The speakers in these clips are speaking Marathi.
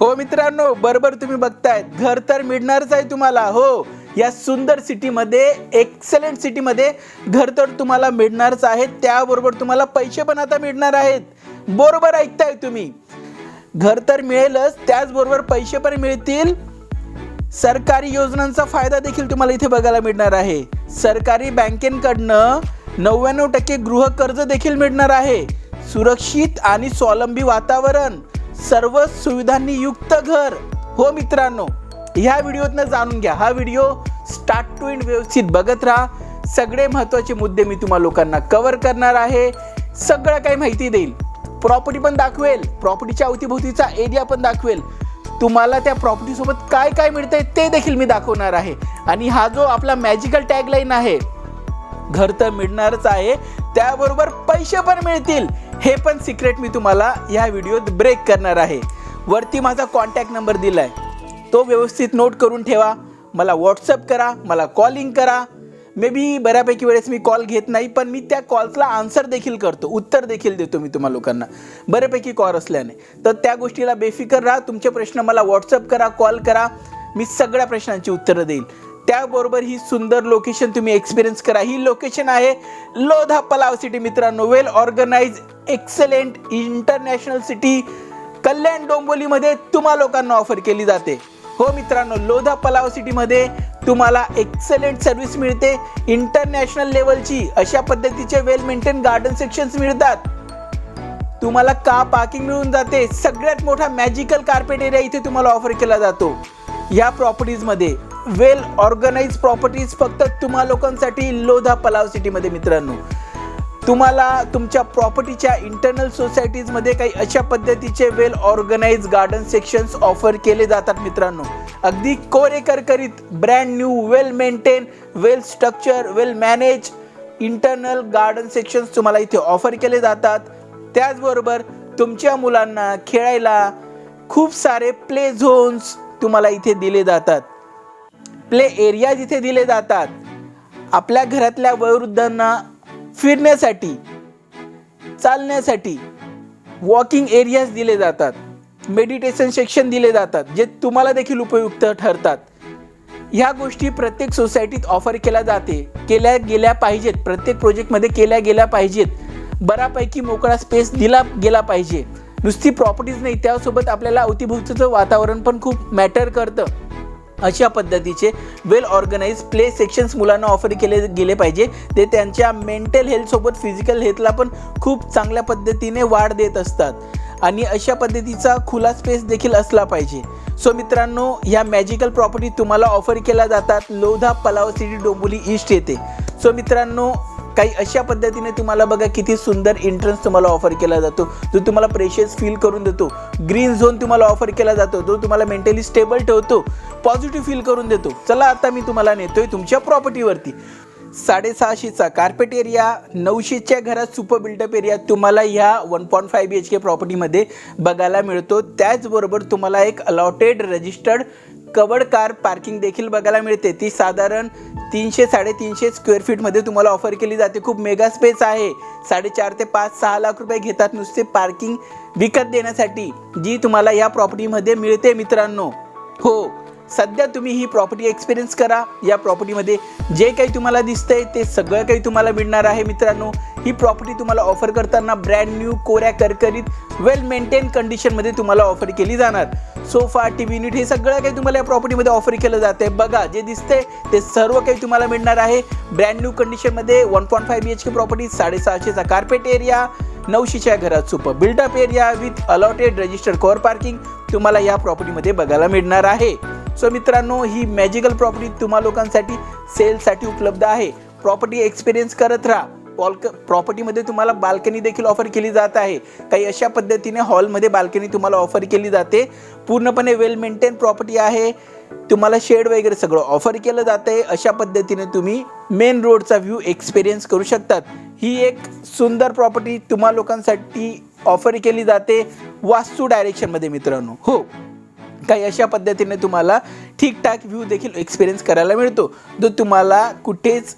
हो मित्रांनो बरोबर तुम्ही बघताय घर तर मिळणारच आहे तुम्हाला हो. या सुंदर सिटीमध्ये एक्सलेंट सिटीमध्ये घर तर तुम्हाला मिळणारच आहे. त्याबरोबर तुम्हाला पैसे पण आता मिळणार आहेत. बरोबर ऐकताय तुम्ही. घर तर मिळेलच त्याचबरोबर पैसे पण मिळतील. सरकारी योजनांचा फायदा देखील तुम्हाला इथे बघायला मिळणार आहे. सरकारी बँकेकडनं नव्याण्णव टक्के गृह कर्ज देखील मिळणार आहे. सुरक्षित आणि स्वावलंबी वातावरण. सर्व सुविधांनी युक्त घर. हो मित्रांनो ह्या व्हिडिओतनं जाणून घ्या. हा व्हिडिओ स्टार्ट टू इंड व्यवस्थित बघत राहा. सगळे महत्त्वाचे मुद्दे मी तुम्हा लोकांना कवर करणार आहे. सगळं काही माहिती देईल. प्रॉपर्टी पण दाखवेल. प्रॉपर्टीच्या अवतीभोवतीचा एरिया पण दाखवेल. तुम्हाला त्या प्रॉपर्टीसोबत काय काय मिळतंय ते देखील मी दाखवणार आहे. आणि हा जो आपला मॅजिकल टॅगलाईन आहे घर तर मिळणारच आहे. त्याबरोबर पैसे पण मिळतील. हे पण सिक्रेट मी तुम्हाला ह्या व्हिडिओत ब्रेक करणार आहे. वरती माझा कॉन्टॅक्ट नंबर दिला आहे तो व्यवस्थित नोट करून ठेवा. मला व्हॉट्सअप करा मला कॉलिंग करा. मे बी बऱ्यापैकी वेळेस मी कॉल घेत नाही पण मी त्या कॉल्सला आन्सर देखील करतो. उत्तर देखील देतो मी तुम्हा लोकांना. बऱ्यापैकी कॉल असल्याने. तर त्या गोष्टीला बेफिकर राहा. तुमचे प्रश्न मला व्हॉट्सअप करा कॉल करा. मी सगळ्या प्रश्नांची उत्तरं देईल. त्याबरोबर ही सुंदर लोकेशन तुम्ही एक्सपिरियन्स करा. ही लोकेशन आहे लोधा पलाव सिटी मित्रांनो. Well organise excellent international city Kalyan डोंबोलीमध्ये तुम्हा लोकांना ऑफर केली जाते. हो मित्रांनो लोधा पलाव सिटीमध्ये तुम्हाला एक्सलेंट सर्व्हिस मिळते. इंटरनॅशनल लेवलची अशा पद्धतीचे वेल मेंटेन गार्डन सेक्शन्स मिळतात. तुम्हाला का पार्किंग मिळून जाते. सगळ्यात मोठा मॅजिकल कार्पेट एरिया इथे तुम्हाला ऑफर केला जातो. या प्रॉपर्टीजमध्ये वेल ऑर्गनाइज प्रॉपर्टीज फक्त तुम्हा लोकांसाठी लोधा पलाव सिटीमध्ये मित्रांनो. तुम्हाला तुमच्या प्रॉपर्टीच्या इंटरनल सोसायटीजमध्ये काही अशा पद्धतीचे well organise garden sections offer केले जातात मित्रांनो. अगदी कोरेकर करीत brand new well maintain well structure well manage internal garden sections तुम्हाला इथे ऑफर केले जातात. त्याचबरोबर तुमच्या मुलांना खेळायला खूप सारे प्ले झोन्स तुम्हाला इथे दिले जातात. प्ले एरिया जिथे दिले जातात आपल्या घरातल्या वयोवृद्धांना फिरण्यासाठी चालण्यासाठी वॉकिंग एरियाज दिले जातात मेडिटेशन सेक्शन दिले जातात जे तुम्हाला देखील उपयुक्त ठरतात. ह्या गोष्टी प्रत्येक सोसायटीत ऑफर केल्या जाते केल्या गेल्या पाहिजेत प्रत्येक प्रोजेक्टमध्ये केल्या गेल्या पाहिजेत. बऱ्यापैकी मोकळा स्पेस दिला गेला पाहिजे. नुसती प्रॉपर्टीज नाही त्यासोबत आपल्याला अवतीभोवतीचं वातावरण पण खूप मॅटर करतं. अशा पद्धतीचे वेल ऑर्गनाईज प्ले सेक्शन्स मुलांना ऑफर केले गेले पाहिजे. ते त्यांच्या मेंटल हेल्थसोबत फिजिकल हेल्थला पण खूप चांगल्या पद्धतीने वाढ देत असतात. आणि अशा पद्धतीचा खुला स्पेस देखील असला पाहिजे. सो मित्रांनो ह्या मॅजिकल प्रॉपर्टी तुम्हाला ऑफर केल्या जातात. लोधा पलाव सिटी डोंबोली ईस्ट येथे सो मित्रांनो काही अशा पद्धतीने तुम्हाला बघा किती सुंदर एंट्रन्स तुम्हाला ऑफर केला जातो. जो तुम्हाला प्रेशियस फील करून देतो. ग्रीन झोन तुम्हाला ऑफर केला जातो. जो तुम्हाला मेंटली स्टेबल ठेवतो. पॉझिटिव्ह फील करून देतो. चला आता मी तुम्हाला नेतोय तुमच्या प्रॉपर्टीवरती साडेसहाशेचा कार्पेट एरिया नऊशेच्या घरात सुपर बिल्डअप एरिया तुम्हाला ह्या one point five B H K प्रॉपर्टीमध्ये बघायला मिळतो. त्याचबरोबर तुम्हाला एक allotted registered covered car parking देखील बघायला मिळते. ती साधारण तीनशे साडेतीनशे स्क्वेअर फीटमध्ये तुम्हाला ऑफर केली जाते. खूप मेगा स्पेस आहे. साडेचार ते पाच सहा लाख रुपये घेतात नुसते पार्किंग विकत देण्यासाठी जी तुम्हाला या प्रॉपर्टीमध्ये मिळते मित्रांनो. हो सध्या तुम्ही ही प्रॉपर्टी एक्सपिरियन्स करा. या प्रॉपर्टीमध्ये जे काही तुम्हाला दिसतंय ते सगळं काही तुम्हाला मिळणार आहे मित्रांनो. ही प्रॉपर्टी तुम्हाला ऑफर करताना ब्रँड न्यू कोऱ्या करकरीत वेल मेंटेन कंडिशनमध्ये तुम्हाला ऑफर केली जाणार. सोफा टी व्ही युनिट हे सगळं काही तुम्हाला या प्रॉपर्टीमध्ये ऑफर केलं जाते बघा जे दिसते ते सर्व काही तुम्हाला मिळणार आहे. ब्रँड न्यू कंडिशनमध्ये one point five B H K property साडेसहाशेचा carpet area नऊशेच्या घरात super buildup area with allotted registered car parking तुम्हाला या प्रॉपर्टीमध्ये बघायला मिळणार आहे. सो मित्रांनो ही मॅजिकल प्रॉपर्टी तुम्हा लोकांसाठी सेलसाठी उपलब्ध आहे. प्रॉपर्टी एक्सपिरियन्स करत राहा. पॉल्क प्रॉपर्टीमध्ये तुम्हाला बाल्कनी देखील ऑफर केली जात आहे. काही अशा पद्धतीने हॉलमध्ये बाल्कनी तुम्हाला ऑफर केली जाते. पूर्णपणे वेल मेंटेन प्रॉपर्टी आहे. तुम्हाला शेड वगैरे सगळं ऑफर केलं जातं आहे अशा पद्धतीने तुम्ही मेन रोडचा व्ह्यू एक्सपिरियन्स करू शकतात. ही एक सुंदर प्रॉपर्टी तुम्हा लोकांसाठी ऑफर केली जाते. वास्तू डायरेक्शनमध्ये मित्रांनो. हो. काही अशा पद्धतीने तुम्हाला ठीकठाक व्ह्यू देखील एक्सपिरियन्स करायला मिळतो. जो तुम्हाला कुठेच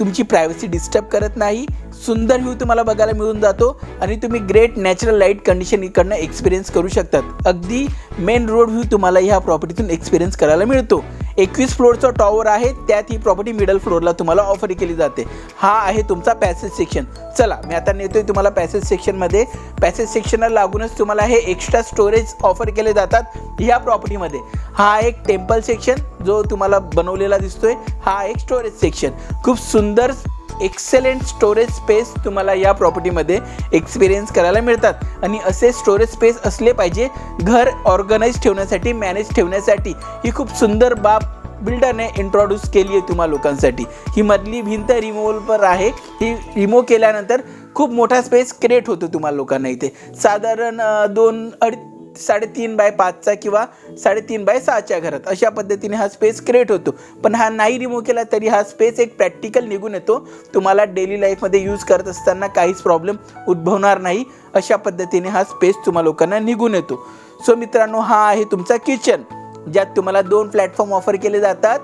तुमची प्रायव्हसी डिस्टर्ब करत नाही. सुंदर व्ह्यू तुम्हाला बघायला मिळून जातो आणि तुम्ही ग्रेट नॅचरल लाइट कंडिशन इकडनं एक्सपिरियन्स करू शकतात. अगदी मेन रोड व्ह्यू तुम्हाला ह्या प्रॉपर्टीतून एक्सपिरियन्स करायला मिळतो. एकवीस फ्लोअरचं टॉवर आहे त्यात ही प्रॉपर्टी मिडल फ्लोअरला तुम्हाला ऑफर केली जाते. हा आहे तुमचा पॅसेज सेक्शन चला मी आता नेतोय तुम्हाला पॅसेज सेक्शनमध्ये पॅसेज सेक्शनला लागूनच तुम्हाला हे एक्स्ट्रा स्टोरेज ऑफर केले जातात ह्या प्रॉपर्टीमध्ये हा एक टेम्पल सेक्शन जो तुम्हाला बनवलेला दिसतोय हा एक स्टोरेज सेक्शन खूप सुंदर एक्सेलेंट स्टोरेज स्पेस तुम्हाला या प्रॉपर्टीमध्ये एक्सपिरियन्स करायला मिळतात. आणि असे स्टोरेज स्पेस असले पाहिजे घर ऑर्गनाईज ठेवण्यासाठी मॅनेज ठेवण्यासाठी. ही खूप सुंदर बाब बिल्डरने इंट्रोड्यूस केली आहे तुम्हा लोकांसाठी. ही मधली भिंत रिमूव्हल आहे. ही रिमूव्ह केल्यानंतर खूप मोठा स्पेस क्रिएट होतो तुम्हाला लोकांना इथे. साधारण दोन अडी साडेतीन बाय पाचचा किंवा साडेतीन बाय सहाच्या घरात. अशा पद्धतीने हा स्पेस क्रिएट होतो. पण हा नाही रिमूव्ह केला तरी हा स्पेस एक प्रॅक्टिकल निघून येतो. तुम्हाला डेली लाईफमध्ये यूज करत असताना काहीच प्रॉब्लेम उद्भवणार नाही. अशा पद्धतीने हा स्पेस तुम्हा लोकांना निघून येतो. सो मित्रांनो हा आहे तुमचा किचन ज्यात तुम्हाला दोन प्लॅटफॉर्म ऑफर केले जातात.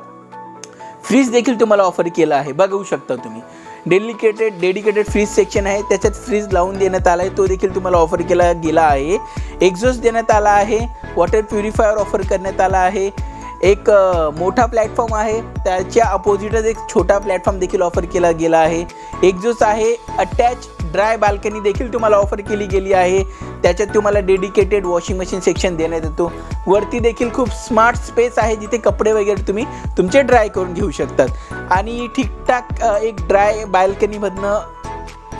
फ्रीज देखील तुम्हाला ऑफर केला आहे. बघू शकता तुम्ही. डेलिकेटेड डेडिकेटेड फ्रीज सेक्शन आहे. त्याच्यात फ्रीज लावून देण्यात आला आहे तो देखील तुम्हाला ऑफर केला गेला आहे. एक्झॉस्ट देण्यात आला आहे. वॉटर प्युरिफायर ऑफर करण्यात आला आहे. एक मोठा प्लॅटफॉर्म आहे. त्याच्या अपोजिटच एक छोटा प्लॅटफॉर्म देखील ऑफर केला गेला आहे. एक्झॉस्ट आहे. अटॅच ड्राय बाल्कनी देखील तुम्हाला ऑफर केली गेली आहे. त्याच्यात तुम्हाला डेडिकेटेड वॉशिंग मशीन सेक्शन देण्यात येतो. वरती देखील खूप स्मार्ट स्पेस आहे जिथे कपडे वगैरे तुम्ही तुमचे ड्राय करून घेऊ शकतात. आणि ठीकठाक एक ड्राय बाल्कनीमधनं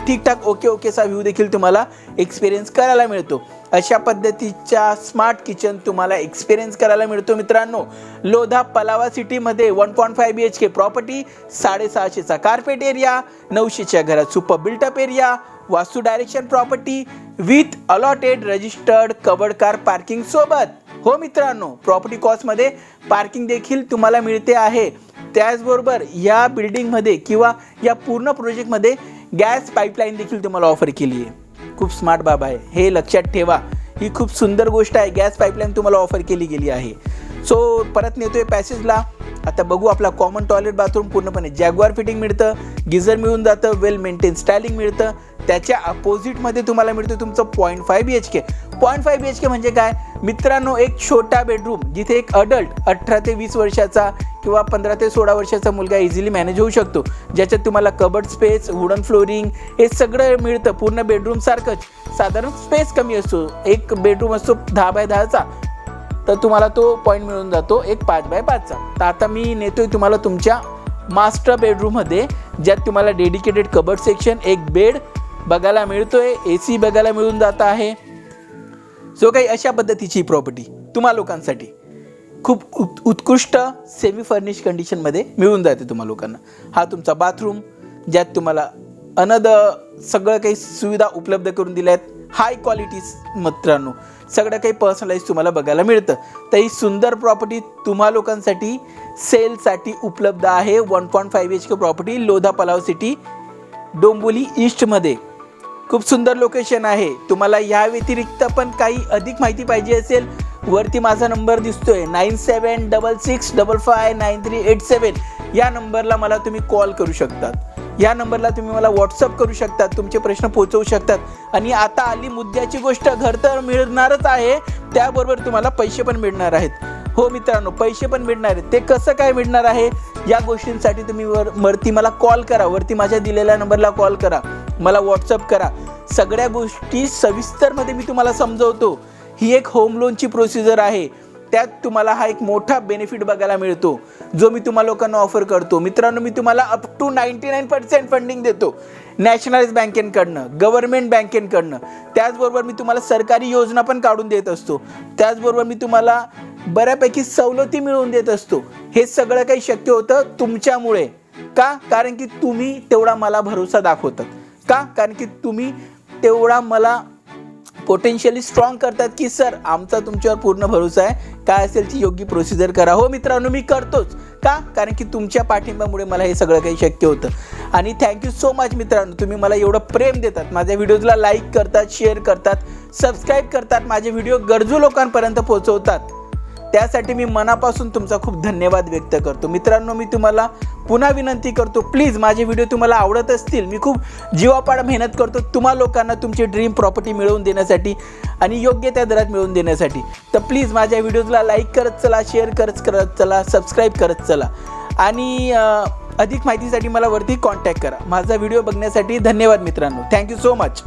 ठीकठाक ओके ओकेचा व्ह्यू देखील तुम्हाला एक्सपिरियन्स करायला मिळतो. अशा पद्धतीच्या स्मार्ट किचन तुम्हाला एक्सपिरियन्स करायला मिळतो मित्रांनो. लोधा पलावा सिटीमध्ये one point five B H K property साडेसहाशेचा carpet area नऊशेच्या घरात super builtup area vastu direction property with allotted registered covered car parking सोबत. हो मित्रांनो प्रॉपर्टी कॉस्टमध्ये पार्किंग देखील तुम्हाला मिळते आहे. त्याचबरोबर या बिल्डिंगमध्ये किंवा या पूर्ण प्रोजेक्टमध्ये गॅस पाईपलाईन देखील तुम्हाला ऑफर केली आहे. खूप स्मार्ट बाब आहे. हे लक्षात ठेवा. ही खूप सुंदर गोष्ट आहे. गॅस पाईपलाईन तुम्हाला ऑफर केली गेली आहे. सो परत नेतोय पॅसेजला आता बघू आपला कॉमन टॉयलेट बाथरूम पूर्णपणे जॅगवार फिटिंग मिळतं गिझर मिळून जातं वेल मेंटेन स्टायलिंग मिळतं. त्याच्या अपोजिटमध्ये तुम्हाला मिळतं तुमचं point five B H K point five B H K म्हणजे काय? मित्रांनो एक छोटा बेडरूम जिथे एक अडल्ट अठरा ते वीस वर्षाचा किंवा पंधरा ते सोळा वर्षाचा मुलगा इझिली मॅनेज होऊ शकतो. ज्याच्यात तुम्हाला कबड स्पेस वुडन फ्लोरिंग हे सगळं मिळतं. पूर्ण बेडरूम सारखंच. साधारण स्पेस कमी असतो. एक बेडरूम असतो दहा बाय दहाचा. तर तुम्हाला तो पॉईंट मिळून जातो एक पाच बाय पाचचा तर आता मी नेतो आहे तुम्हाला तुमच्या मास्टर बेडरूममध्ये ज्यात तुम्हाला डेडिकेटेड कबड सेक्शन एक बेड बघायला मिळतोय ए सी बघायला मिळून जात आहे. सो काही अशा पद्धतीची प्रॉपर्टी तुम्हा लोकांसाठी. खूप उत् उत्कृष्ट सेमी फर्निश कंडिशनमध्ये मिळून जाते तुम्हा लोकांना. हा तुमचा बाथरूम ज्यात तुम्हाला अनद सगळं काही सुविधा उपलब्ध करून दिल्या आहेत हाय क्वालिटी मित्रांनो. सगळं काही पर्सनलाइज तुम्हाला बघायला मिळतं. तर ही सुंदर प्रॉपर्टी तुम्हा लोकांसाठी सेलसाठी उपलब्ध आहे. One point five H K property Lodha Palava city Dombivli ईस्टमध्ये खूप सुंदर लोकेशन आहे. तुम्हाला या व्यतिरिक्त पण काही अधिक माहिती पाहिजे असेल वरती माझा नंबर दिसतोय. Nine seven double six double five nine three eight seven या नंबरला मला तुम्ही कॉल करू शकतात. या नंबरला तुम्ही मला व्हॉट्सअप करू शकतात तुमचे प्रश्न पोहोचवू शकतात. आणि आता आली मुद्द्याची गोष्ट घर तर मिळणारच आहे त्याबरोबर तुम्हाला पैसे पण मिळणार आहेत. हो मित्रांनो पैसे पण मिळणार आहेत. ते कसं काय मिळणार आहे? या गोष्टींसाठी तुम्ही वर वरती मला कॉल करा. वरती माझ्या दिलेल्या नंबरला कॉल करा. मला व्हॉट्सअप करा. सगळ्या गोष्टी सविस्तरमध्ये मी तुम्हाला समजवतो. ही एक होम लोनची प्रोसिजर आहे. त्यात तुम्हाला हा एक मोठा बेनिफिट बघायला मिळतो. जो मी तुम्हाला लोकांना ऑफर करतो. मित्रांनो मी तुम्हाला up to ninety nine percent funding देतो. नॅशनलाइज बँकेंकडनं गव्हर्नमेंट बँकेंकडनं त्याचबरोबर मी तुम्हाला सरकारी योजना पण काढून देत असतो. त्याचबरोबर मी तुम्हाला बऱ्यापैकी सवलती मिळवून देत असतो. हे सगळं काही शक्य होतं तुमच्यामुळे. का? कारण की तुम्ही तेवढा मला भरोसा दाखवतात. का? कारण की तुम्ही तेवढा मला पोटेन्शियली स्ट्रॉंग करतात की सर आमचा तुमच्यावर पूर्ण भरोसा आहे. काय असेल ती योग्य प्रोसिजर करा. हो मित्रांनो मी करतोच. का? कारण की तुमच्या पाठिंब्यामुळे मला हे सगळं काही शक्य होतं. आणि थँक्यू सो मच मित्रांनो. तुम्ही मला एवढं प्रेम देतात. माझ्या व्हिडिओजला लाईक करतात शेअर करतात सबस्क्राईब करतात. माझे व्हिडिओ गरजू लोकांपर्यंत पोहोचवतात. त्यासाठी मी मनापासून तुमचा खूप धन्यवाद व्यक्त करतो. मित्रांनो मी तुम्हाला पुन्हा विनंती करतो प्लीज माझे व्हिडिओ तुम्हाला आवडत असतील मी खूप जीवापाड मेहनत करतो तुम्हा लोकांना तुमची ड्रीम प्रॉपर्टी मिळवून देण्यासाठी आणि योग्य त्या दरात मिळवून देण्यासाठी. तर प्लीज माझ्या व्हिडिओजला लाईक करत चला शेअर करत करत चला सबस्क्राईब करत चला. आणि अधिक माहितीसाठी मला वरती कॉन्टॅक्ट करा. माझा व्हिडिओ बघण्यासाठी धन्यवाद मित्रांनो. Thank you so much